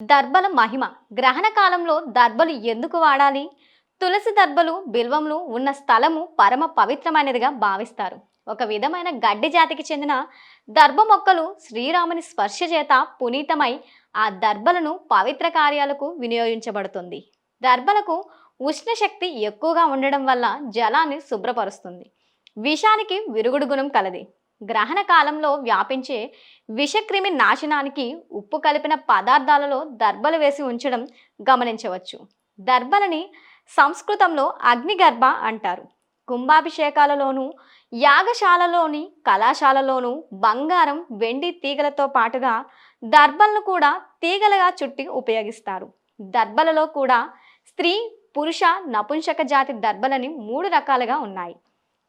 దర్బల మహిమ. గ్రహణ కాలంలో దర్బలు ఎందుకు వాడాలి? తులసి దర్బలు బిల్వములు ఉన్న స్థలము పరమ పవిత్రమైనదిగా భావిస్తారు. ఒక విధమైన గడ్డి జాతికి చెందిన దర్భ మొక్కలు శ్రీరాముని స్పర్శ చేత పునీతమై ఆ దర్బలను పవిత్ర కార్యాలకు వినియోగించబడుతుంది. దర్బలకు ఉష్ణశక్తి ఎక్కువగా ఉండడం వల్ల జలాన్ని శుభ్రపరుస్తుంది. విషానికి విరుగుడు గుణం కలది. గ్రహణ కాలంలో వ్యాపించే విషక్రిమి నాశనానికి ఉప్పు కలిపిన పదార్థాలలో దర్బలు వేసి ఉంచడం గమనించవచ్చు. దర్బలని సంస్కృతంలో అగ్నిగర్భ అంటారు. కుంభాభిషేకాలలోనూ యాగశాలలోని కళాశాలలోనూ బంగారం వెండి తీగలతో పాటుగా దర్బలను కూడా తీగలుగా చుట్టి ఉపయోగిస్తారు. దర్బలలో కూడా స్త్రీ పురుష నపుంసక జాతి దర్బలని మూడు రకాలుగా ఉన్నాయి.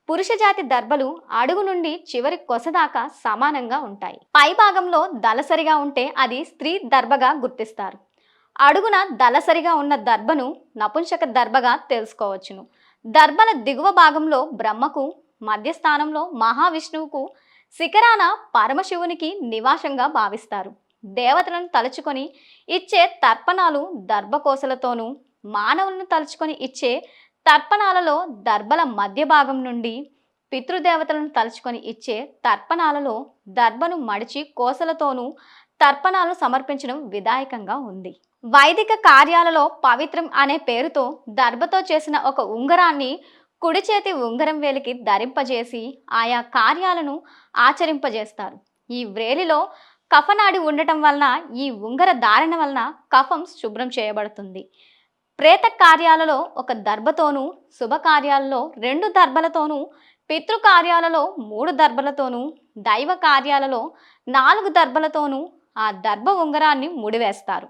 పురుష జాతి దర్బలు అడుగు నుండి చివరి కొసదాకా సమానంగా ఉంటాయి. పై భాగంలో దళసరిగా ఉంటే అది స్త్రీ దర్భగా గుర్తిస్తారు. అడుగున దళసరిగా ఉన్న దర్భను నపుంసక దర్భగా తెలుసుకోవచ్చును. దర్భల దిగువ భాగంలో బ్రహ్మకు మధ్యస్థానంలో మహావిష్ణువుకు శిఖరాన పరమశివునికి నివాసంగా భావిస్తారు. దేవతలను తలుచుకొని ఇచ్చే తర్పణాలు దర్భకోసలతోనూ మానవులను తలుచుకొని ఇచ్చే తర్పణాలలో దర్భల మధ్య భాగం నుండి పితృదేవతలను తలుచుకొని ఇచ్చే తర్పణాలలో దర్భను మడిచి కోసలతోనూ తర్పణాలు సమర్పించడం విధాయకంగా ఉంది. వైదిక కార్యాలలో పవిత్రం అనే పేరుతో దర్భతో చేసిన ఒక ఉంగరాన్ని కుడి చేతి ఉంగరం వేలికి ధరింపజేసి ఆయా కార్యాలను ఆచరింపజేస్తారు. ఈ వ్రేలిలో కఫనాడి ఉండటం వలన ఈ ఉంగర ధారణ వలన కఫం శుభ్రం చేయబడుతుంది. ప్రేత కార్యాలలో ఒక దర్భతోనూ శుభకార్యాలలో రెండు దర్భలతోనూ పితృకార్యాలలో మూడు దర్భలతోనూ దైవ కార్యాలలో నాలుగు దర్భలతోనూ ఆ దర్భ ఉంగరాన్ని ముడివేస్తారు.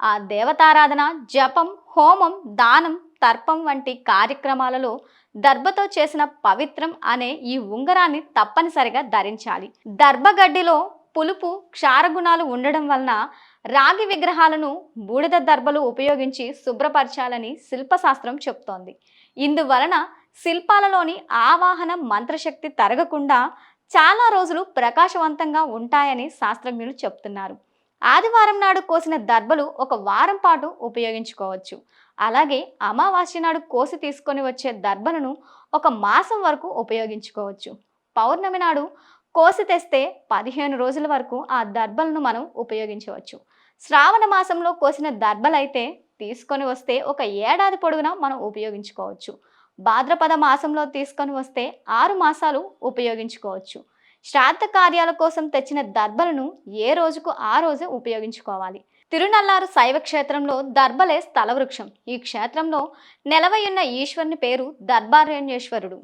ఆ దేవతారాధన జపం హోమం దానం తర్పం వంటి కార్యక్రమాలలో దర్భతో చేసిన పవిత్రం అనే ఈ ఉంగరాన్ని తప్పనిసరిగా ధరించాలి. దర్భగడ్డిలో పులుపు క్షారగుణాలు ఉండడం వలన రాగి విగ్రహాలను బూడిద దర్బలు ఉపయోగించి శుభ్రపరచాలని శిల్పశాస్త్రం చెప్తోంది. ఇందువలన శిల్పాలలోని ఆవాహన మంత్రశక్తి తరగకుండా చాలా రోజులు ప్రకాశవంతంగా ఉంటాయని శాస్త్రజ్ఞులు చెప్తున్నారు. ఆదివారం నాడు కోసిన దర్బలు ఒక వారం పాటు ఉపయోగించుకోవచ్చు. అలాగే అమావాస్య నాడు కోసి తీసుకొని వచ్చే దర్బలను ఒక మాసం వరకు ఉపయోగించుకోవచ్చు. పౌర్ణమి నాడు కోసి తెస్తే పదిహేను రోజుల వరకు ఆ దర్బలను మనం ఉపయోగించవచ్చు. శ్రావణ మాసంలో కోసిన దర్బలైతే తీసుకొని వస్తే ఒక ఏడాది పొడవునా మనం ఉపయోగించుకోవచ్చు. భాద్రపద మాసంలో తీసుకొని వస్తే ఆరు మాసాలు ఉపయోగించుకోవచ్చు. శ్రాద్ధ కార్యాల కోసం తెచ్చిన దర్బలను ఏ రోజుకు ఆ రోజే ఉపయోగించుకోవాలి. తిరునల్లారు శైవ క్షేత్రంలో దర్బలే స్థలవృక్షం ఈ క్షేత్రంలో నెలవయున్న ఈశ్వరుని పేరు దర్బారణ్యేశ్వరుడు.